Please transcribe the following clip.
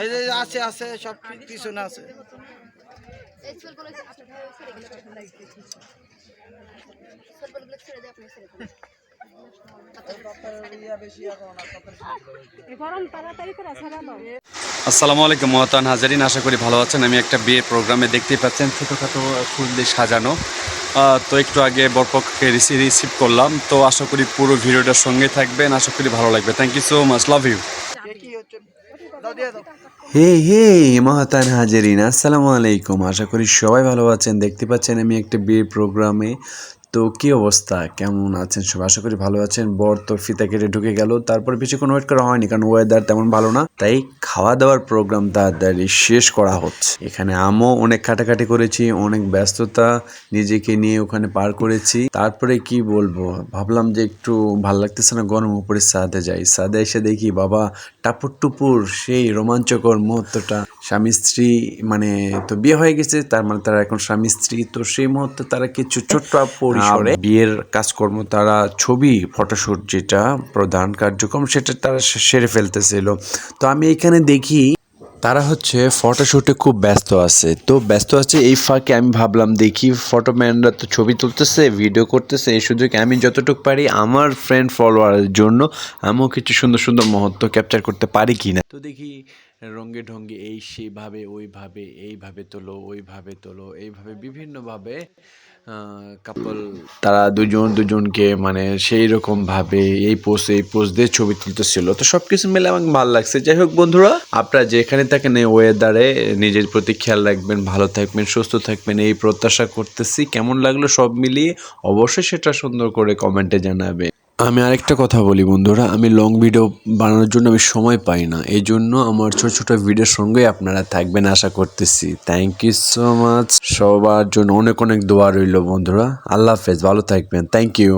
এই যে আছে আছে সব কিছু না আছে। গরম তাড়াতাড়ি করে ছাড়া দাও আসসালামু আলাইকুম মহতান হাজারিন, আশা করি ভালো আছেন। আমি একটা বিয়ের প্রোগ্রামে দেখতেই পাচ্ছেন, ছোটোখাটো ফুল দিয়ে সাজানো। তো একটু আগে বরপক্ষকে রিসিভ রিসিভ করলাম। তো আশা করি পুরো ভিডিওটার সঙ্গে থাকবেন, আশা করি ভালো লাগবে। Thank you so much love you হে হে মহাতান হাজারিন, আসসালামু আলাইকুম। আশা করি সবাই ভালো আছেন। দেখতে পাচ্ছেন আমি একটা বিয়ের প্রোগ্রামে। তো কি অবস্থা? কেমন আছেন সব? আশা করি ভালো আছেন। বর তো ফিতা কেটে ঢুকে গেল। তারপর বেশিক্ষণ ওয়েট করা হয়নি, কারণ ওয়েদার তেমন ভালো না। তাই খাওয়া দাওয়ার প্রোগ্রাম তাড়াতাড়ি শেষ করা হচ্ছে। এখানে আমও অনেক কাটাকাটি করেছি, অনেক ব্যস্ততা নিজেকে নিয়ে ওখানে পার করেছি। তারপরে কি বলব, ভাবলাম যে একটু ভালো লাগতেছে না গরম উপরে সাদে যাই। সাদে এসে দেখি বাবা টাপুর টুপুর সেই রোমাঞ্চকর মুহূর্তটা। স্বামী স্ত্রী মানে তো বিয়ে হয়ে গেছে, তার মানে তারা এখন স্বামী স্ত্রী, তো সেই মুহূর্তে তারা কিছু ছোট্ট পরিসরে বিয়ের কাজকর্ম তারা ছবি ফটোশুট যেটা প্রধান কার্যক্রম, সেটা তারা সেরে ফেলতেছিল। তো আমি এখানে দেখি তারা হচ্ছে ফটোশ্যুটে খুব ব্যস্ত আছে। তো ব্যস্ত আছে এই ফাঁকে আমি ভাবলাম দেখি ফটোম্যানরা তো ছবি তুলতেছে, ভিডিও করতেছে, এই সুযোগে আমি যতটুকু পারি আমার ফ্রেন্ড ফলোয়ারের জন্য আমিও কিছু সুন্দর সুন্দর মুহূর্ত ক্যাপচার করতে পারি কি না তো দেখি রঙ্গে ঢঙ্গে এই সেইভাবে ওইভাবে, এইভাবে তোলো, ওইভাবে তোলো, এইভাবে বিভিন্নভাবে কাপল তারা দুজন দুজনকে মানে সেই রকমভাবে এই পোস্ট এই পোস্ট দিয়ে ছবি তুলতেছিল। তো সব কিছু মিলে আমাকে ভালো লাগছে। যাই হোক বন্ধুরা, আপনারা যেখানে থাকেন এই ওয়েদারে নিজের প্রতি খেয়াল রাখবেন, ভালো থাকবেন, সুস্থ থাকবেন, এই প্রত্যাশা করতেছি। কেমন লাগল সব মিলিয়ে অবশ্যই সেটা সুন্দর করে কমেন্টে জানাবে আমি আরেকটা কথা বলি, বন্ধুরা। আমি লং ভিডিও বানানোর জন্য আমি সময় পাই না। এই জন্য আমার ছোট ছোট ভিডিওর সঙ্গে আপনারা থাকবেন, আশা করতেছি। থ্যাংক ইউ সো মাচ সবার জন্য অনেক অনেক দোয়া রইল, বন্ধুরা। আল্লাহ হাফেজ, ভালো থাকবেন। Thank you